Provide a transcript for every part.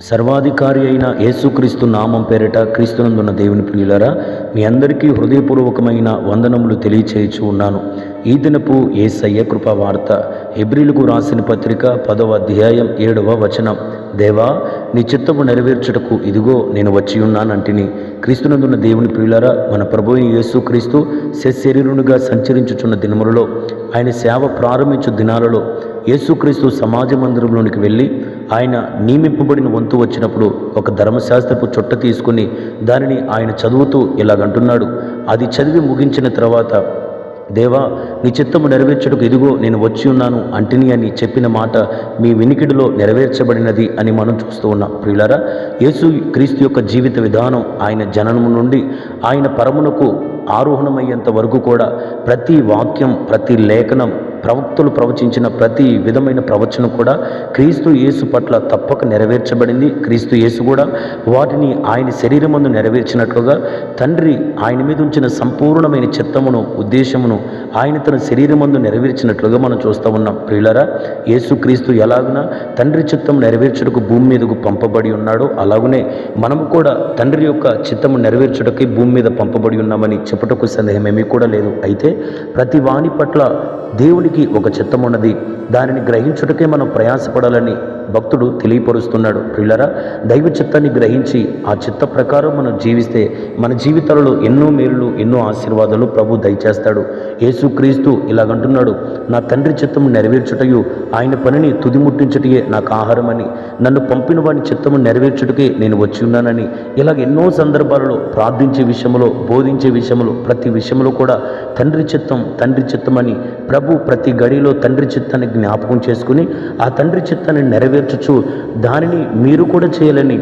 సర్వాధికారి అయిన యేసుక్రీస్తు నామం పేరిట క్రీస్తునందున్న దేవుని ప్రియులరా మీ అందరికీ హృదయపూర్వకమైన వందనములు తెలియచేయచ్చు ఉన్నాను. ఈ దినపు ఏసయ్య కృపా వార్త హెబ్రిలకు రాసిన పత్రిక పదవ అధ్యాయం ఏడవ వచనం. దేవా నీ చిత్తము నెరవేర్చుటకు ఇదిగో నేను వచ్చి ఉన్నానంటిని. క్రీస్తునందున్న దేవుని ప్రియులారా మన ప్రభు యేసుక్రీస్తు శరీరునిగా సంచరించుచున్న దినములలో ఆయన సేవ ప్రారంభించు దినాలలో యేసుక్రీస్తు సమాజ మందిరంలోనికి వెళ్ళి ఆయన నియమింపబడిన వంతు వచ్చినప్పుడు ఒక ధర్మశాస్త్రపు చుట్ట తీసుకుని దానిని ఆయన చదువుతూ ఇలాగంటున్నాడు. అది చదివి ముగించిన తర్వాత దేవా నీ చిత్తము నెరవేర్చుటకు ఇదిగో నేను వచ్చి ఉన్నాను. అంటిని అని చెప్పిన మాట మీ వినికిడిలో నెరవేర్చబడినది అని మనం చూస్తూ ఉన్నాం. ప్రియులరా యేసు క్రీస్తు యొక్క జీవిత విధానం ఆయన జననము నుండి ఆయన పరమునకు ఆరోహణమయ్యేంత వరకు కూడా ప్రతి వాక్యం ప్రతి లేఖనం ప్రవక్తలు ప్రవచించిన ప్రతి విధమైన ప్రవచనం కూడా క్రీస్తు యేసు పట్ల తప్పక నెరవేర్చబడింది. క్రీస్తు యేసు కూడా వాటిని ఆయన శరీరమందు నెరవేర్చినట్లుగా తండ్రి ఆయన మీద ఉంచిన సంపూర్ణమైన చిత్తమును ఉద్దేశమును ఆయన తన శరీరమందు నెరవేర్చినట్లుగా మనం చూస్తూ ఉన్నాం. ప్రియులరా యేసుక్రీస్తు ఎలాగున తండ్రి చిత్తం నెరవేర్చుటకు భూమి మీదకు పంపబడి ఉన్నాడో. అలాగునే మనము కూడా తండ్రి యొక్క చిత్తము నెరవేర్చుటకి భూమి మీద పంపబడి ఉన్నామని చెప్పుటకు ఏమీ కూడా లేదు. అయితే ప్రతి వాణి పట్ల దేవునికి ఒక చిత్తం ఉన్నది దానిని గ్రహించుటకే మనం ప్రయాసపడాలని భక్తుడు తెలియపరుస్తున్నాడు. ప్రియులరా దైవ చిత్తాన్ని గ్రహించి ఆ చిత్త ప్రకారం మనం జీవిస్తే మన జీవితాలలో ఎన్నో మేలులు ఎన్నో ఆశీర్వాదాలు ప్రభు దయచేస్తాడు. యేసుక్రీస్తు ఇలాగంటున్నాడు నా తండ్రి చిత్తము నెరవేర్చుటయు ఆయన పనిని తుదిముట్టించుటయే నాకు ఆహారమని. నన్ను పంపిన వాని చిత్తము నెరవేర్చుటకే నేను వచ్చి ఉన్నానని. ఇలాగ ఎన్నో సందర్భాలలో ప్రార్థించే విషయంలో బోధించే విషయంలో ప్రతి విషయంలో కూడా తండ్రి చిత్తం తండ్రి చిత్తమని ప్రభు ప్రతి గడిలో తండ్రి చిత్తాన్ని జ్ఞాపకం చేసుకుని ఆ తండ్రి చిత్తాన్ని నెరవేర్చుచు దానిని మీరు కూడా చేయాలని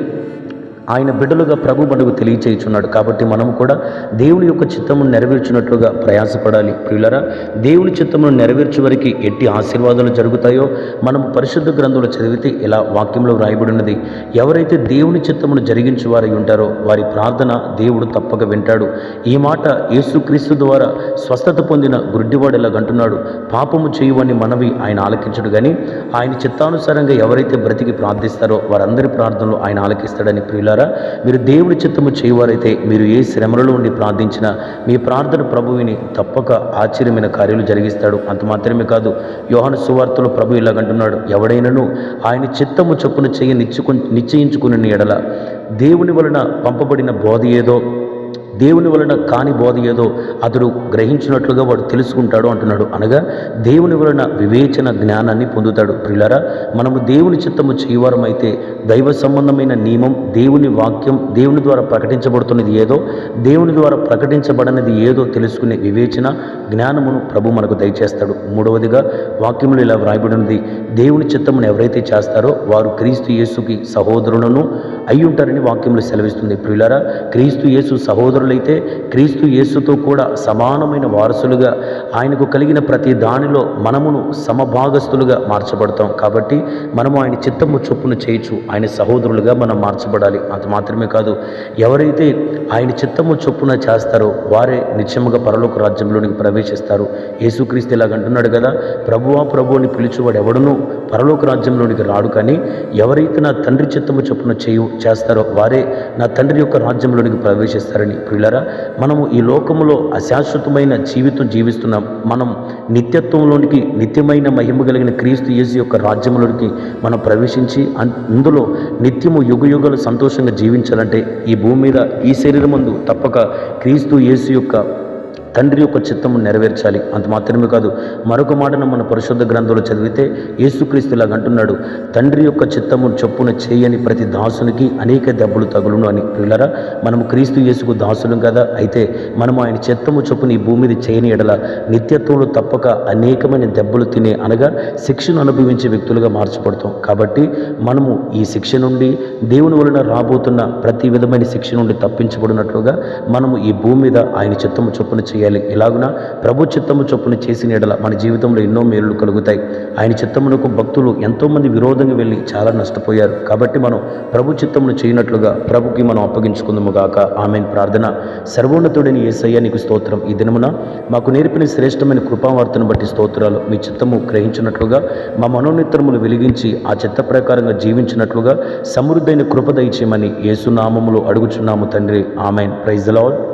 ఆయన బిడ్డలుగా ప్రభు మనకు తెలియచేయుచున్నాడు. కాబట్టి మనం కూడా దేవుని యొక్క చిత్తమును నెరవేర్చినట్లుగా ప్రయాసపడాలి. ప్రియులరా దేవుని చిత్తమును నెరవేర్చే వరకు ఎట్టి ఆశీర్వాదాలు జరుగుతాయో మనం పరిశుద్ధ గ్రంథంలో చదివితే ఇలా వాక్యంలో వ్రాయబడినది. ఎవరైతే దేవుని చిత్తమును జరిగించే వారై ఉంటారో వారి ప్రార్థన దేవుడు తప్పక వింటాడు. ఈ మాట యేసుక్రీస్తు ద్వారా స్వస్థత పొందిన గుడ్డివాడు ఇలాగంటున్నాడు పాపము చేయువని మనవి ఆయన ఆలకించడు కానీ ఆయన చిత్తానుసారంగా ఎవరైతే బ్రతికి ప్రార్థిస్తారో వారందరి ప్రార్థనలు ఆయన ఆలకిస్తాడని ప్రియుల ప్రియులారా మీరు దేవుడి చిత్తము చేయవారైతే మీరు ఏ శ్రమలలో ఉండి ప్రార్థించినా మీ ప్రార్థన ప్రభువిని తప్పక ఆశ్చర్యమైన కార్యాలు జరిగిస్తాడు. అంత మాత్రమే కాదు యోహన సువార్తలో ప్రభు ఇలాగంటున్నాడు ఎవడైనను ఆయన చిత్తము చొప్పున చేయ నిశ్చయించుకుని ఎడల. దేవుని వలన పంపబడిన బోధ ఏదో దేవుని వలన కాని బోధ ఏదో అతడు గ్రహించినట్లుగా వాడు తెలుసుకుంటాడు అంటున్నాడు. అనగా దేవుని వలన వివేచన జ్ఞానాన్ని పొందుతాడు. ప్రిలరా మనము దేవుని చిత్తము చేయవారమైతే దైవ సంబంధమైన నియమం దేవుని వాక్యం దేవుని ద్వారా ప్రకటించబడుతున్నది ఏదో దేవుని ద్వారా ప్రకటించబడినది ఏదో తెలుసుకునే వివేచన జ్ఞానమును ప్రభు మనకు దయచేస్తాడు. మూడవదిగా వాక్యములు ఇలా వ్రాయబడినది దేవుని చిత్తమును ఎవరైతే చేస్తారో వారు క్రీస్తు యేసుకి సహోదరులను అయ్యుంటారని వాక్యములు సెలవిస్తుంది. ప్రియులరా క్రీస్తు యేసు సహోదరు సహోదరులైతే క్రీస్తు యేసుతో కూడా సమానమైన వారసులుగా ఆయనకు కలిగిన ప్రతి దానిలో మనమును సమభాగస్తులుగా మార్చబడతాం. కాబట్టి మనము ఆయన చిత్తము చొప్పున చేయొచ్చు ఆయన సహోదరులుగా మనం మార్చబడాలి. అంత మాత్రమే కాదు ఎవరైతే ఆయన చిత్తము చొప్పున చేస్తారో వారే నిత్యముగా పరలోక రాజ్యంలోనికి ప్రవేశిస్తారు. యేసుక్రీస్తు ఇలాగ అంటున్నాడు కదా ప్రభువా ప్రభు అని పిలిచేవాడు ఎవడునూ పరలోక రాజ్యంలోనికి రాడు కానీ ఎవరైతే నా తండ్రి చిత్తము చొప్పున చేయు చేస్తారో వారే నా తండ్రి యొక్క రాజ్యంలోనికి ప్రవేశిస్తారని ప్రియులరా మనము ఈ లోకములో అశాశ్వతమైన జీవితం జీవిస్తున్నాం. మనం నిత్యత్వంలోనికి నిత్యమైన మహిమ కలిగిన క్రీస్తు యేసు యొక్క రాజ్యంలోనికి మనం ప్రవేశించి అందులో నిత్యము యుగ యుగలు సంతోషంగా జీవించాలంటే ఈ భూమి మీద ఈ శరీరమందు తప్పక క్రీస్తు యేసు యొక్క తండ్రి యొక్క చిత్తము నెరవేర్చాలి. అంత మాత్రమే కాదు మరొక మాటను మన పరిశుద్ధ గ్రంథంలో చదివితే యేసుక్రీస్తులాగా అంటున్నాడు తండ్రి యొక్క చిత్తము చొప్పున చేయని ప్రతి దాసునికి అనేక దెబ్బలు తగులును అని. పిల్లరా మనము క్రీస్తు యేసుకు దాసులం కదా అయితే మనము ఆయన చిత్తము చొప్పున ఈ భూమి మీద చేయని ఎడల నిత్యత్వంలో తప్పక అనేకమైన దెబ్బలు తినే అనగా శిక్షను అనుభవించే వ్యక్తులుగా మార్చబడతాం. కాబట్టి మనము ఈ శిక్ష నుండి దేవుని వలన రాబోతున్న ప్రతి విధమైన శిక్ష నుండి తప్పించబడినట్లుగా మనము ఈ భూమి మీద ఆయన చిత్తము చొప్పున చేయాలి. చేయాలి ఇలాగున ప్రభు చిత్తము చొప్పున చేసిన ఎడల మన జీవితంలో ఎన్నో మేలులు కలుగుతాయి. ఆయన చిత్తమునకు భక్తులు ఎంతోమంది విరోధంగా వెళ్ళి చాలా నష్టపోయారు. కాబట్టి మనం ప్రభు చిత్తమును చేయనట్లుగా ప్రభుకి మనం అప్పగించుకుందాము గాక. ఆమె ప్రార్థన. సర్వోన్నతుడిని ఏసయ్య నీకు స్తోత్రం. ఈ దినమున మాకు నేర్పిన శ్రేష్టమైన కృపావార్తను బట్టి స్తోత్రాలు మీ చిత్తము గ్రహించినట్లుగా మా మనోనిత్రములు వెలిగించి ఆ చిత్త ప్రకారంగా జీవించినట్లుగా సమృద్ధైన కృప దయచేయమని యేసునామములు అడుగుచున్నాము తండ్రి. ఆమెన్. Praise lord